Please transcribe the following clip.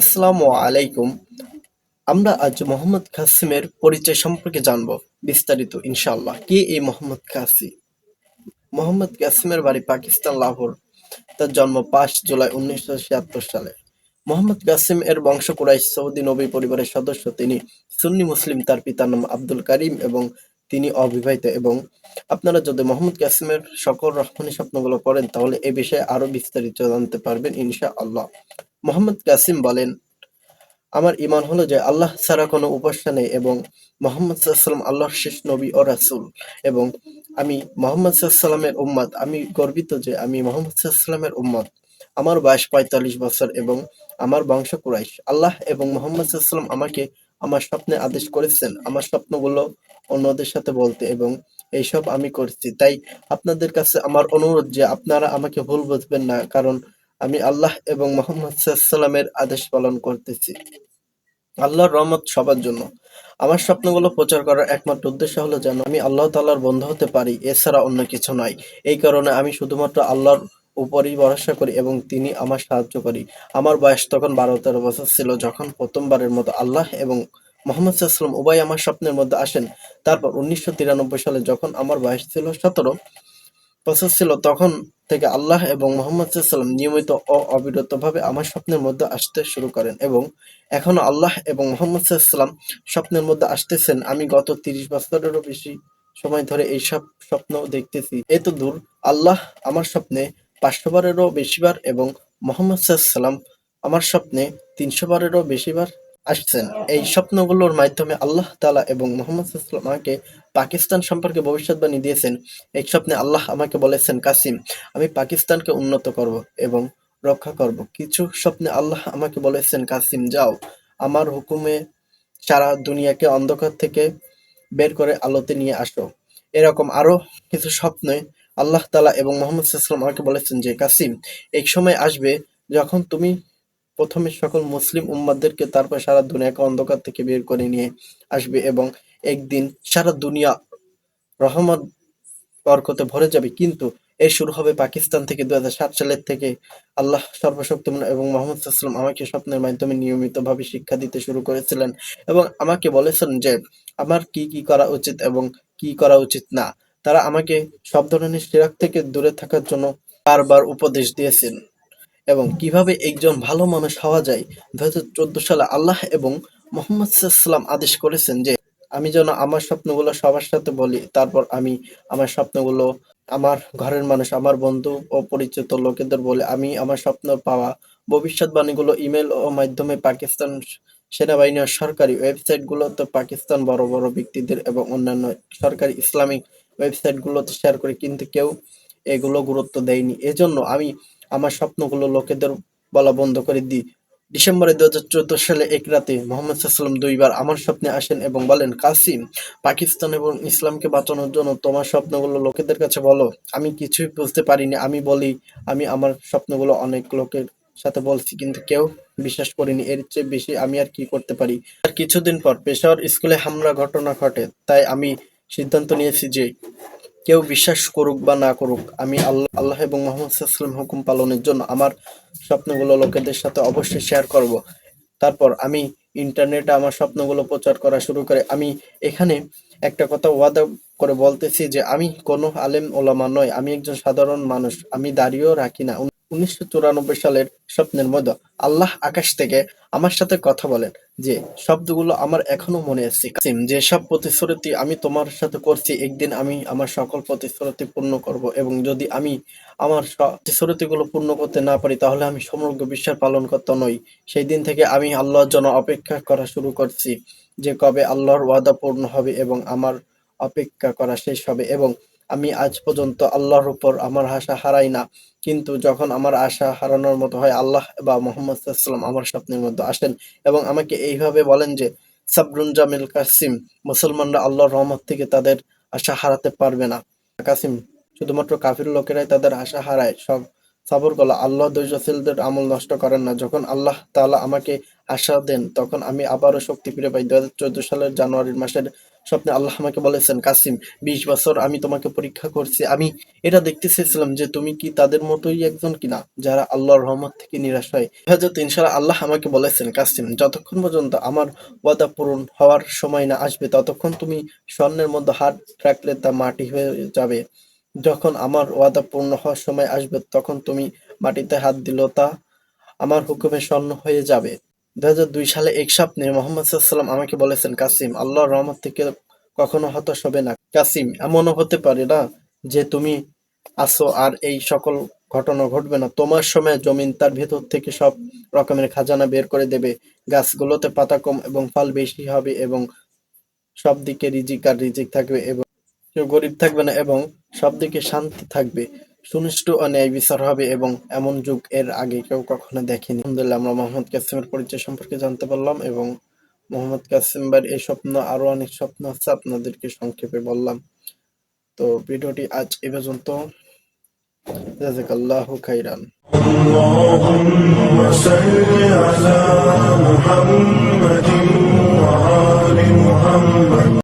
আসসালামু আলাইকুম। আমরা আজ মোহাম্মদ কাসিমের পরিচয় সম্পর্কে জানব বিস্তারিত, ইনশাআল্লাহ। কে এই মোহাম্মদ কাসি মোহাম্মদ কাসিমের বাড়ি পাকিস্তান, লাহোর। তার জন্ম পাঁচ জুলাই উনিশশো ছিয়াত্তর সালে। মোহাম্মদ কাসিম এর বংশ কুরাইশ, সৌদি নবী পরিবারের সদস্য। তিনি সুন্নি মুসলিম, তার পিতার নাম আব্দুল করিম এবং তিনি অবিবাহিত। এবং আপনারা যদি মোহাম্মদ কাসিমের সকল রহমানি স্বপ্নগুলো পড়েন, তাহলে এ বিষয়ে আরও বিস্তারিত জানতে পারবেন ইনশা আল্লাহ মোহাম্মদ কাসিম বলেন, আমার ঈমান হলো যে আল্লাহ ছাড়া কোনো উপাস্য নেই এবং মোহাম্মদ সাল্লাম আল্লাহর শেষ নবী ও রাসূল এবং আমি মোহাম্মদ সাল্লামের উম্মত। আমি গর্বিত যে আমি মোহাম্মদ সাল্লামের উম্মত। আমার বয়স পঁয়তাল্লিশ বছর এবং আমার বংশ কুরাইশ। আল্লাহ এবং মোহাম্মদ সাল্লাম আমাকে আমার স্বপ্নে আদেশ করেছেন। আমার স্বপ্নগুলো অন্যদের সাথে বলতে এবং এইসব আমি করছি। তাই আপনাদের কাছে আমার অনুরোধ যে আপনারা আমাকে ভুল বুঝবেন না। কারণ আমি আল্লাহ এবং মোহাম্মদ সাল্লামের আদেশ পালন করতেছি। আল্লাহর রহমত সবার জন্য। আমার স্বপ্নগুলো প্রচার করার একমাত্র উদ্দেশ্য হলো যেন আমি আল্লাহ তাআলার বন্ধু হতে পারি, এছাড়া অন্য কিছু নয়। এই কারণে আমি শুধুমাত্র আল্লাহর উপরই ভরসা করি এবং তিনি আমার সাহায্য করি। আমার বয়স তখন বারো তেরো বছর ছিল যখন প্রথমবারের মতো আল্লাহ এবং মোহাম্মদ সাল্লাম উভয় আমার স্বপ্নের মধ্যে আসেন। তারপর উনিশশো তিরানব্বই সালে যখন আমার বয়স ছিল সতেরো বছর ছিল তখন থেকে আল্লাহ এবং মোহাম্মদ সাল্লাম নিয়মিত ও অবিরতভাবে আমার স্বপ্নের মধ্যে আসতে শুরু করেন এবং এখনও আল্লাহ এবং মোহাম্মদ সাল্লাম স্বপ্নের মধ্যে আসতেছেন। আমি গত তিরিশ বছরেরও বেশি সময় ধরে এইসব স্বপ্ন দেখতেছি। এত দূর, আল্লাহ আমার স্বপ্নে পাঁচশো বারেরও বেশিবার এবং মোহাম্মদ সাল্লাম আমার স্বপ্নে তিনশো বারেরও বেশিবার আসছেন। এই স্বপ্নগুলোর মাধ্যমে আল্লাহ তালা এবং মোহাম্মদ আমাকে পাকিস্তান সম্পর্কে ভবিষ্যৎবাণী দিয়েছেন। এই স্বপ্নে আল্লাহ আমাকে বলেছেন, কাসিম, আমি পাকিস্তানকে উন্নত করব এবং রক্ষা করব। কিছু স্বপ্নে আল্লাহ আমাকে বলেছেন, কাসিম, যাও। আমার হুকুমে সারা দুনিয়াকে অন্ধকার থেকে বের করে আলোতে নিয়ে আসো। এরকম আরও কিছু স্বপ্নে আল্লাহ তালা এবং মোহাম্মদ আমাকে বলেছেন যে, কাসিম এক সময় আসবে যখন তুমি প্রথমে সকল মুসলিম উম্মাদেরকে তারপর সারা দুনিয়াকে অন্ধকার থেকে বের করে নিয়ে আসবে এবং একদিন সারা দুনিয়া রহমত, বরকতে ভরে যাবে। কিন্তু এর শুরু হবে পাকিস্তান থেকে দু সালের থেকে। আল্লাহ সর্বশক্তিমান এবং মোহাম্মদ সাল্লাম আমাকে স্বপ্নের মাধ্যমে নিয়মিতভাবে শিক্ষা দিতে শুরু করেছিলেন এবং আমাকে বলেছেন যে, আমার কি কি করা উচিত এবং কি করা উচিত না? তারা আমাকে সব ধরনের শিরাক থেকে দূরে থাকার জন্য বারবার উপদেশ দিয়েছেন। এবং কীভাবে একজন ভালো মানুষ হওয়া যায় দু সালে আল্লাহ এবং মোহাম্মদ সাল্লাম আদেশ করেছেন যে, আমি যেন আমার স্বপ্নগুলো সবার সাথে বলি, তারপর আমি আমার স্বপ্নগুলো আমার ঘরের মানুষ, আমার বন্ধু ও পরিচিত লোকেদের বলে, আমি আমার স্বপ্ন পাওয়া ভবিষ্যৎবাণীগুলো ইমেল ও মাধ্যমে পাকিস্তান সেনাবাহিনী ও সরকারি ওয়েবসাইটগুলোতে পাকিস্তান বড় বড় ব্যক্তিদের এবং অন্যান্য সরকারি ইসলামিক ওয়েবসাইটগুলোতে শেয়ার করি, কিন্তু কেউ এগুলো গুরুত্ব দেয়নি। এজন্য আমি আমার স্বপ্নগুলো লোকেদের বলা বন্ধ করে দিই। ডিসেম্বরে দু হাজার চোদ্দ সালে এক রাতে মোহাম্মদ সাল্লাম দুইবার আমার স্বপ্নে আসেন এবং বলেন, কাসিম, পাকিস্তান এবং ইসলামকে বাঁচানোর জন্য তোমার স্বপ্নগুলো লোকেদের কাছে বলো। আমি কিছুই বুঝতে পারিনি। আমি বলি, আমি আমার স্বপ্নগুলো অনেক লোকের সাথে বলছি, কিন্তু কেউ বিশ্বাস করিনি। এর চেয়ে বেশি আমি আর কি করতে পারি? আর কিছুদিন পর পেশাওয়ার স্কুলে হামলা ঘটনা ঘটে, তাই আমি সিদ্ধান্ত নিয়েছি যে কেউ বিশ্বাস করুক বা না করুক, আমি আল্লাহ আল্লাহ এবং মোহাম্মদ হুকুম পালনের জন্য আমার স্বপ্নগুলো লোকেদের সাথে অবশ্যই শেয়ার করব। তারপর আমি ইন্টারনেটে আমার স্বপ্নগুলো প্রচার করা শুরু করে। আমি এখানে একটা কথা ওয়াদা করে বলতেছি যে আমি কোনো আলেম ওলামা নয় আমি একজন সাধারণ মানুষ, আমি দাঁড়িয়েও রাখি না। উনিশশো চুরানব্বই সালের স্বপ্নের মধ্যে আল্লাহ আকাশ থেকে আমার সাথে কথা বলেন। যে শব্দগুলো আমার এখনও মনে আছে। কাসিম, যে সব প্রতিশ্রুতি আমি তোমার সাথে করছি, একদিন আমি আমার সকল প্রতিশ্রুতি পূর্ণ করব এবং যদি আমি আমার প্রতিশ্রুতিগুলো পূর্ণ করতে না পারি, তাহলে আমি সমগ্র বিশ্বের পালন করতে নই। সেই দিন থেকে আমি আল্লাহর জন্য অপেক্ষা করা শুরু করছি যে কবে আল্লাহর ওয়াদা পূর্ণ হবে এবং আমার অপেক্ষা করা শেষ হবে এবং আমি আজ পর্যন্ত আল্লাহর উপর আমার আশা হারাই না। কিন্তু যখন আমার আশা হারানোর মতো হয়, আল্লাহ বা মোহাম্মদ সাল্লাম আমার স্বপ্নের মধ্যে আসেন এবং আমাকে এইভাবে বলেন যে, সাবরুন জামিল কাসিম, মুসলমানরা আল্লাহর রহমত থেকে তাদের আশা হারাতে পারবে না। কাসিম, শুধুমাত্র কাফির লোকেরাই তাদের আশা হারায়। সব সবর করল আল্লাহ ধৈর্যশীলদের আমল নষ্ট করেন না। যখন আল্লাহ তাআলা আমাকে আশা দেন, তখন আমি আবারও শক্তি ফিরে পাই। দু হাজার চোদ্দ সালের জানুয়ারি মাসের স্বপ্নে আল্লাহ আমাকে বলেছেন, কাসিম, বিশ বছর আমি তোমাকে পরীক্ষা করছি। আমি এটা দেখতে চেয়েছিলাম যে তুমি কি তাদের মতোই একজন কিনা, যারা আল্লাহর রহমত থেকে নিরাশ হয়? হাজরত ইনশাল্লাহ আল্লাহ আমাকে বলেছেন, কাসিম, যতক্ষণ পর্যন্ত আমার ওয়াদা পূরণ হওয়ার সময় না আসবে, ততক্ষণ তুমি স্বর্ণের মধ্যে হাত রাখলে তা মাটি হয়ে যাবে। যখন আমার ওয়াদা পূর্ণ হওয়ার সময় আসবে, তখন তুমি মাটিতে হাত দিল তা আমার হুকুমে স্বর্ণ হয়ে যাবে। দুই সালে এক স্বপ্নে মোহাম্মদ সাল্লাম আমাকে বলেছেন, কাসিম, আল্লাহর রহমত থেকে কখনো হতাশ হবে না। কাসিম, এমনও হতে পারে না যে তুমি আসো আর এই সকল ঘটনা ঘটবে না। তোমার সময় জমিন তার ভেতর থেকে সব রকমের খাজানা বের করে দেবে। গাছগুলোতে পাতা কম এবং ফল বেশি হবে এবং সব দিকে রিজিক আর রিজিক থাকবে এবং কেউ গরিব থাকবে না এবং সব দিকে শান্তি থাকবে। সুনিষ্ট অন্যায় বিচার হবে এবং এমন যুগ এর আগে কেউ কখনো দেখেনি। আলহামদুলিল্লাহ, আমরা মোহাম্মদ কাসিমের পরিচয় সম্পর্কে জানতে পারলাম এবং মোহাম্মদ কাসিম ভাইয়ের এই স্বপ্ন, আরও অনেক স্বপ্ন আছে আপনাদেরকে সংক্ষেপে বললাম। তো ভিডিওটি আজ এ পর্যন্ত। জাজাকাল্লাহু খাইরান।